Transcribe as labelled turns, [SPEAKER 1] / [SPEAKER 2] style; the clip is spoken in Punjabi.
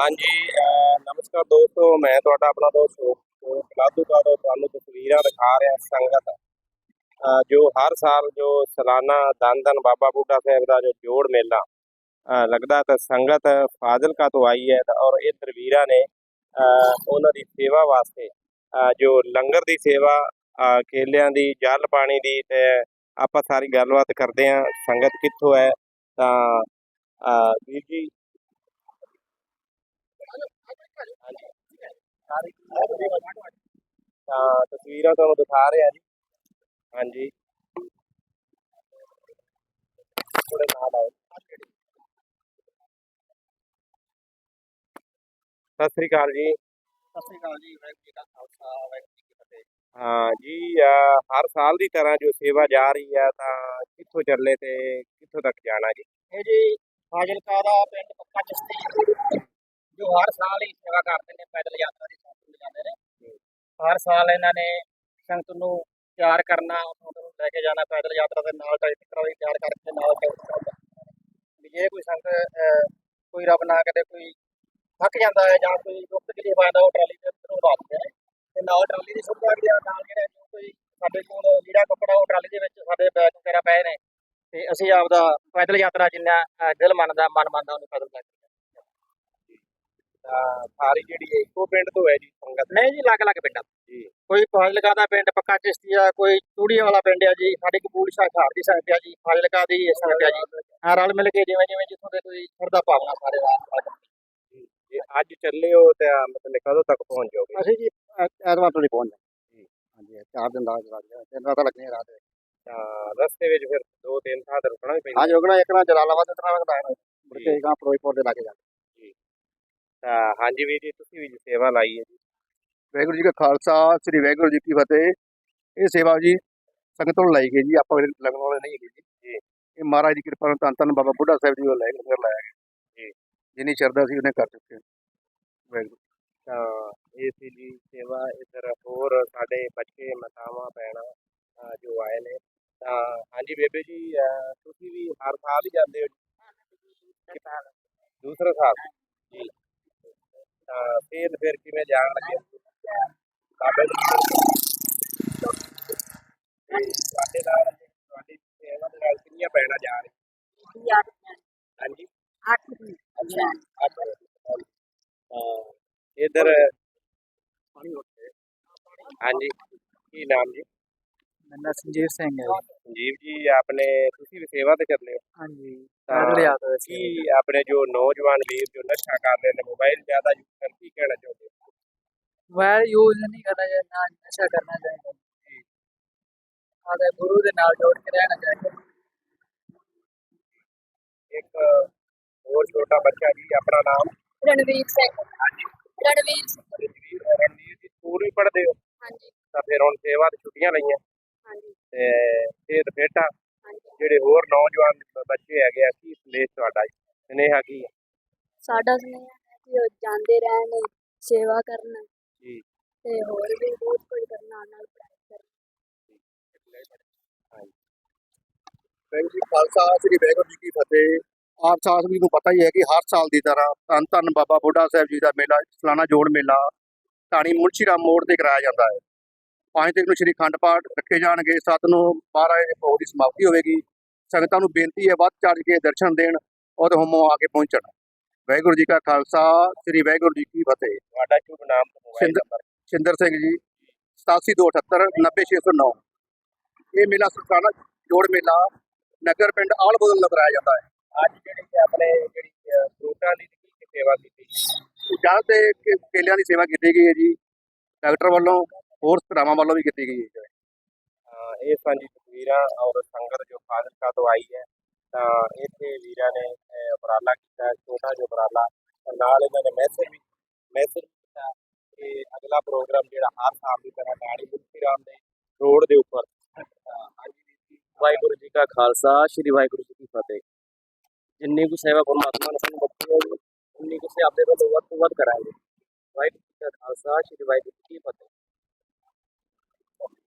[SPEAKER 1] ਹਾਂਜੀ, ਅਹ, ਨਮਸਕਾਰ ਦੋਸਤੋ, ਮੈਂ ਤੁਹਾਡਾ ਆਪਣਾ ਦੋਸਤ ਕਲਾਦੂ ਦਾ ਤੁਹਾਨੂੰ ਤਸਵੀਰਾਂ ਦਿਖਾ ਰਿਹਾ ਸੰਗਤ। ਜੋ ਹਰ ਸਾਲ ਜੋ ਸਾਲਾਨਾ ਧੰਨ ਧੰਨ ਬਾਬਾ ਬੁੱਢਾ ਸਾਹਿਬ ਦਾ ਜੋ ਜੋੜ ਮੇਲਾ ਲੱਗਦਾ ਤਾਂ ਸੰਗਤ ਫਾਜ਼ਿਲਕਾ ਤੋਂ ਆਈ ਹੈ ਔਰ ਇਹ ਤਸਵੀਰਾਂ ਨੇ, ਅਹ, ਉਹਨਾਂ ਦੀ ਸੇਵਾ ਵਾਸਤੇ, ਅਹ, ਜੋ ਲੰਗਰ ਦੀ ਸੇਵਾ ਕੇਲਿਆਂ ਦੀ, ਜਲ ਪਾਣੀ ਦੀ ਤੇ ਆਪਾਂ ਸਾਰੀ ਗੱਲਬਾਤ ਕਰਦੇ ਹਾਂ, ਸੰਗਤ ਕਿੱਥੋਂ ਹੈ ਤਾਂ, ਅਹ, ਵੀਰ ਜੀ ਤਾਂ ਤਸਵੀਰਾਂ ਤੁਹਾਨੂੰ ਦਿਖਾ ਰਿਹਾ ਜੀ। ਹਾਂਜੀ। ਥੋੜੇ ਨਾਲ ਆਓ। ਸਤਿ ਸ੍ਰੀ ਅਕਾਲ ਜੀ।
[SPEAKER 2] ਸਤਿ ਸ਼੍ਰੀ ਅਕਾਲ ਜੀ ਵਾਹਿਗੁਰੂ ਜੀ ਕਾ ਖਾਲਸਾ ਵਾਹਿਗੁਰੂ ਜੀ ਕੀ ਫਤਿਹ।
[SPEAKER 1] ਹਾਂ ਜੀ ਹਰ ਸਾਲ ਦੀ ਤਰ੍ਹਾਂ ਜੋ ਸੇਵਾ ਜਾ ਰਹੀ ਹੈ ਤਾਂ ਕਿੱਥੋਂ ਚੱਲੇ ਤੇ ਕਿੱਥੋਂ ਤੱਕ ਜਾਣਾ ਜੀ?
[SPEAKER 2] ਇਹ ਜੀ ਫਾਜ਼ਿਲਕਾ ਦਾ ਪਿੰਡ ਪੱਕਾ ਚਸ਼ਤੀ ਜੋ ਹਰ ਸਾਲ ਹੀ ਸੇਵਾ ਕਰਦੇ ਨੇ ਪੈਦਲ ਯਾਤਰਾ ਦੀ ਸੰਗਤ ਨੂੰ ਜਾਂਦੇ ਨੇ। ਹਰ ਸਾਲ ਇਹਨਾਂ ਨੇ ਸੰਗਤ ਨੂੰ ਤਿਆਰ ਕਰਨਾ ਸੰਗਤ ਨੂੰ ਲੈ ਕੇ ਜਾਣਾ ਪੈਦਲ ਯਾਤਰਾ ਦੇ ਨਾਲ ਟਰੈਕਟਰ ਵੀ ਤਿਆਰ ਕਰਕੇ ਨਾਲ ਵੀ ਜੇ ਕੋਈ ਸੰਗਤ ਕੋਈ ਰੱਬ ਨਾ ਕਰੇ ਕੋਈ ਥੱਕ ਜਾਂਦਾ ਹੈ ਜਾਂ ਕੋਈ ਦੁੱਖ ਤਕਲੀਫ ਆਉਂਦਾ ਉਹ ਟਰਾਲੀ ਤੇ ਉੱਪਰੋਂ ਰੱਖਦੇ ਨੇ। ਤੇ ਨਾਲ ਟਰਾਲੀ ਦੀ ਸੁਵਿਧਾ ਵੀ ਨਾਲ ਜਿਹੜਾ ਜੋ ਕੋਈ ਸਾਡੇ ਕੋਲ ਜਿਹੜਾ ਕੱਪੜਾ ਉਹ ਟਰਾਲੀ ਦੇ ਵਿੱਚ ਸਾਡੇ ਬੈਗ ਵਗੈਰਾ ਪਏ ਨੇ। ਤੇ ਅਸੀਂ ਆਪਦਾ ਪੈਦਲ ਯਾਤਰਾ ਜਿੰਨਾ ਅਹ, ਦਿਲ ਮੰਨਦਾ ਮਨ ਮੰਨਦਾ ਉਹਨੂੰ ਪੈਦਲ
[SPEAKER 1] ਕਰਕੇ ਸਾਰੀ ਜਿਹੜੀ ਇੱਕੋ ਪਿੰਡ ਤੋਂ ਹੈ ਜੀ ਸੰਗਤ।
[SPEAKER 2] ਨਹੀਂ ਜੀ ਅਲੱਗ ਅਲੱਗ ਪਿੰਡਾਂ
[SPEAKER 1] ਜੀ।
[SPEAKER 2] ਕੋਈ ਫਾਜ਼ਿਲਕਾ ਦਾ ਪਿੰਡ ਪੱਕਾ ਚਿਸ਼ਤੀ ਆ ਕੋਈ ਚੂੜੀਆਂ ਵਾਲਾ ਪਿੰਡ ਆ ਜੀ ਸਾਡੀ ਕਪੂਰ ਸ਼ਾਖਾਰ ਦੀ ਸੰਗਤ ਆ ਜੀ ਫਾਜ਼ਿਲਕਾ ਦੀ ਇਹ ਸੰਗਤ ਆ ਜੀ। ਹਾਂ ਰਲ ਮਿਲ ਕੇ ਜਿਵੇਂ ਜਿਵੇਂ ਜਿੱਥੋਂ ਦੇ ਕੋਈ ਸਰਦਾ ਭਾਵਨਾ ਸਾਰੇ ਰਾਤ
[SPEAKER 1] ਜੇ ਅੱਜ ਚੱਲੇ ਹੋ ਤਾਂ ਮਤਲਬ ਕਦੋਂ ਤੱਕ ਪਹੁੰਚ ਜਾਓਗੇ?
[SPEAKER 2] ਅਸੀਂ ਜੀ ਐਤਵਾਰ ਤੋਂ ਨਹੀਂ ਪਹੁੰਚ ਜਾਣਾ। ਹਾਂਜੀ ਚਾਰ ਦਿਨ ਦਾ ਲੱਗ ਗਿਆ ਤਿੰਨ ਰਾਤਾਂ ਲੱਗਣੀਆਂ ਰਾਤ
[SPEAKER 1] ਤਾਂ ਰਸਤੇ ਵਿੱਚ ਫਿਰ ਦੋ ਤਿੰਨ ਥਾਂ ਤੇ ਰੁਕਣਾ ਵੀ ਪੈਂਦਾ।
[SPEAKER 2] ਹਾਂ ਜੋਗਣਾ ਇੱਕ ਨਾ ਜਲਾਲਾਬਾਦ ਤੇ ਲੱਗਦਾ ਹੈ ਮੁੜ ਕੇ ਗਾਂ ਫਿਰੋਜ਼ਪੁਰ ਦੇ ਲਾਗੇ ਜਾ
[SPEAKER 1] ਤਾਂ ਹਾਂਜੀ ਵੀਰ ਜੀ ਤੁਸੀਂ ਵੀ ਜੀ ਸੇਵਾ ਲਾਈ ਹੈ ਜੀ।
[SPEAKER 3] ਵਾਹਿਗੁਰੂ ਜੀ ਕਾ ਖਾਲਸਾ ਸ੍ਰੀ ਵਾਹਿਗੁਰੂ ਜੀ ਕੀ ਫਤਿਹ। ਇਹ ਸੇਵਾ ਜੀ ਸੰਗਤ ਨੂੰ ਲਾਈ ਗਈ ਜੀ ਆਪਾਂ ਲੰਗਰ ਵਾਲੇ ਨਹੀਂ ਹੈਗੇ ਜੀ। ਇਹ ਮਹਾਰਾਜ ਦੀ ਕਿਰਪਾ ਨਾਲ ਧੰਨ ਧੰਨ ਬਾਬਾ ਬੁੱਢਾ ਸਾਹਿਬ ਜੀ ਵੱਲੋਂ ਲੰਗਰ ਲਾਇਆ ਗਿਆ।
[SPEAKER 1] ਜੀ।
[SPEAKER 3] ਜਿੰਨੀ ਸ਼ਰਧਾ ਸੀ ਉਹਨੇ ਕਰ ਚੁੱਕੇ। ਵਾਹਿਗੁਰੂ।
[SPEAKER 1] ਤਾਂ ਇਹ ਸੀ ਜੀ ਸੇਵਾ ਇਧਰ ਹੋਰ ਸਾਡੇ ਬੱਚੇ ਮਾਤਾਵਾਂ ਭੈਣਾਂ ਅਹ ਜੋ ਆਏ ਨੇ। ਤਾਂ ਹਾਂਜੀ ਬੇਬੇ ਜੀ ਤੁਸੀਂ ਵੀ ਹਰ ਸਾਲ ਹੀ ਜਾਂਦੇ ਹੋ ਜੀ? ਦੂਸਰਾ ਸਾਲ? ਜੀ। ਫਿਰ ਫਿਰ ਕਿਵੇਂ ਜਾਣ ਲੱਗੇ? ਬਾਬੇ ਤੁਹਾਡੇ ਨਾਲ ਤੁਹਾਡੀ ਸੇਵਾ ਦੇ ਨਾਲ ਕਿੰਨੀਆਂ ਭੈਣਾਂ ਜਾ ਰਹੀਆਂ? ਹਾਂਜੀ। ਅੱਛਾ ਤਾਂ ਇਧਰ ਹਾਂਜੀ। ਕੀ ਨਾਮ ਜੀ?
[SPEAKER 2] ਮੇਰਾ ਸੰਜੀਵ ਸਿੰਘ ਹੈ
[SPEAKER 1] ਸੰਜੀਵ ਜੀ ਆਪਣੇ ਤੁਸੀਂ ਵੀ ਸੇਵਾ ਤੇ ਚੱਲੇ ਹੋ।
[SPEAKER 2] ਹਾਂਜੀ
[SPEAKER 1] ਤਾਂ ਕੀ ਆਪਣੇ ਜੋ ਨੌਜਵਾਨ ਵੀਰ ਜੋ ਨਸ਼ਾ ਕਰ ਰਹੇ ਨੇ ਮੋਬਾਈਲ ਜ਼ਿਆਦਾ ਯੂਜ਼ ਕਰ ਕੀ ਕਹਿਣਾ ਚਾਹੁੰਦੇ ਹੋ?
[SPEAKER 2] ਮੋਬਾਈਲ ਯੂਜ਼ ਨਹੀਂ ਕਰਨਾ ਚਾਹੀਦਾ ਨਾ ਨਸ਼ਾ ਕਰਨਾ ਚਾਹੀਦਾ। ਆਦੇ ਗੁਰੂ ਦੇ ਨਾਲ ਜੋੜ ਕੇ ਰਹਿਣਾ ਚਾਹੀਦਾ।
[SPEAKER 1] ਇੱਕ ਹੋਰ ਛੋਟਾ ਬੱਚਾ ਜੀ ਆਪਣਾ ਨਾਮ?
[SPEAKER 4] ਰਣਵੀਰ ਸਿੰਘ। ਰਣਵੀਰ ਸਿੰਘ।
[SPEAKER 1] ਰਣਵੀਰ ਰਣਵੀਰ ਜੀ ਸਕੂਲ ਵੀ ਪੜ੍ਹਦੇ ਹੋ?
[SPEAKER 4] ਹਾਂਜੀ।
[SPEAKER 1] ਤਾਂ ਫਿਰ ਹੁਣ ਸੇਵਾ ਤੇ ਛੁੱਟੀਆਂ ਲਈਆਂ। ਤੇ ਬੇਟਾ
[SPEAKER 4] ਹਾਂਜੀ
[SPEAKER 1] ਜਿਹੜੇ ਹੋਰ ਨੌਜਵਾਨ ਬੱਚੇ ਹੈਗੇ ਆ ਕੀ ਸੰਦੇਸ਼ ਤੁਹਾਡਾ? ਸੁਨੇਹਾ ਕੀ ਹੈ
[SPEAKER 4] ਸਾਡਾ ਸੁਨੇਹਾ ਹੈ ਕਿ ਉਹ ਜਾਂਦੇ ਰਹਿਣ ਸੇਵਾ ਕਰਨ
[SPEAKER 1] ਜੀ।
[SPEAKER 4] ਤੇ ਹੋਰ ਵੀ ਬਹੁਤ ਕੁਝ ਕਰਨ ਨਾਲ ਪੜ੍ਹਾਈ ਕਰਨ।
[SPEAKER 3] ਵਾਹਿਗੁਰੂ ਜੀ ਖਾਲਸਾ ਸ੍ਰੀ ਵਾਹਿਗੁਰੂ ਜੀ ਕੀ ਫਤਿਹ। ਆਪ ਸਾਥ ਵੀ ਨੂੰ ਪਤਾ ਹੀ ਹੈ ਕਿ ਹਰ ਸਾਲ ਦੀ ਤਰ੍ਹਾਂ ਧੰਨ ਧੰਨ ਬਾਬਾ ਬੁੱਢਾ ਸਾਹਿਬ ਜੀ ਦਾ ਮੇਲਾ ਸਾਲਾਨਾ ਜੋੜ ਮੇਲਾ ਟਾਣੀ ਮੁਨਸ਼ੀ ਰਾਮ ਮੋੜ ਤੇ ਕਰਾਇਆ ਜਾਂਦਾ ਹੈ। ਪੰਜ ਤਰੀਕ ਨੂੰ ਸ਼੍ਰੀ ਅਖੰਡ ਪਾਠ ਰੱਖੇ ਜਾਣਗੇ। ਸੱਤ ਨੂੰ ਮਹਾਰਾਜ ਦੇ ਭੋਗ ਦੀ ਸਮਾਪਤੀ ਹੋਵੇਗੀ। ਸੰਗਤਾਂ ਨੂੰ ਬੇਨਤੀ ਹੈ ਵੱਧ ਚੜ੍ਹ ਕੇ ਦਰਸ਼ਨ ਦੇਣ ਔਰ ਹੋਮੋਂ ਆ ਕੇ ਪਹੁੰਚਣ। ਵਾਹਿਗੁਰੂ ਜੀ ਕਾ ਖਾਲਸਾ ਸ੍ਰੀ ਵਾਹਿਗੁਰੂ ਜੀ ਕੀ ਫਤਿਹ।
[SPEAKER 1] ਤੁਹਾਡਾ ਸ਼ੁਭ ਨਾਮ
[SPEAKER 3] ਸਿੰਦਰ ਸਿੰਘ ਜੀ 8728 90609 ਇਹ ਮੇਲਾ ਸਰਕਾਰਾਂ ਜੋੜ ਮੇਲਾ ਨਗਰ ਪਿੰਡ ਆਲ ਬਦਲ ਲਗਾਇਆ ਜਾਂਦਾ ਹੈ।
[SPEAKER 1] ਅੱਜ ਜਿਹੜੀ ਆਪਣੇ ਜਿਹੜੀ ਫਰੂਟਾਂ ਦੀ ਸੇਵਾ ਕੀਤੀ
[SPEAKER 3] ਕੇ- ਕੇਲਿਆਂ ਦੀ ਸੇਵਾ ਕੀਤੀ ਗਈ ਹੈ ਜੀ। ਡਾਕਟਰ ਵੱਲੋਂ ਹੋਰ ਸਰਾਵਾਂ ਵੱਲੋਂ ਵੀ ਕੀਤੀ ਗਈ ਹੈ
[SPEAKER 1] ਅਹ, ਇਹ ਸਾਂਝੀ ਤਸਵੀਰਾਂ ਔਰ ਸੰਗਤ ਜੋ ਫਾਜ਼ਿਲਕਾ ਤੋਂ ਆਈ ਹੈ ਤਾਂ ਇੱਥੇ ਵੀਰਾਂ ਨੇ ਅਹ, ਉਪਰਾਲਾ ਕੀਤਾ ਹੈ, ਛੋਟਾ ਜਿਹਾ ਉਪਰਾਲਾ ਤੇ ਨਾਲ ਇਹਨਾਂ ਨੇ ਮੈਸੇਜ ਵੀ ਮੈਸੇਜ ਕੀਤਾ ਕਿ ਅਗਲਾ ਪ੍ਰੋਗਰਾਮ ਜਿਹੜਾ ਹਰ ਸਾਲ ਦੀ ਤਰ੍ਹਾਂ ਨਾੜੀ ਮੁਕਤੀ ਰਾਮ ਦੇ ਰੋਡ ਦੇ ਉੱਪਰ। ਅਹ, ਹਾਂਜੀ ਵੀਰ ਜੀ,
[SPEAKER 2] ਵਾਹਿਗੁਰੂ ਜੀ ਕਾ ਖਾਲਸਾ ਸ੍ਰੀ ਵਾਹਿਗੁਰੂ ਜੀ ਕੀ ਫਤਿਹ। ਜਿੰਨੀ ਕੁ ਸੇਵਾ ਪਰਮਾਤਮਾ ਨੇ ਸਾਨੂੰ ਬਖਸ਼ੀ ਹੈ ਉਨੀ ਕੁ ਸੇ ਆਪਦੇ ਵੱਲੋਂ ਵੱਧ ਤੋਂ ਵੱਧ ਕਰਾਂਗੇ। ਵਾਹਿਗੁਰੂ ਜੀ ਕਾ ਖਾਲਸਾ ਸ੍ਰੀ ਵਾਹਿਗੁਰੂ ਜੀ ਕੀ ਫਤਿਹ।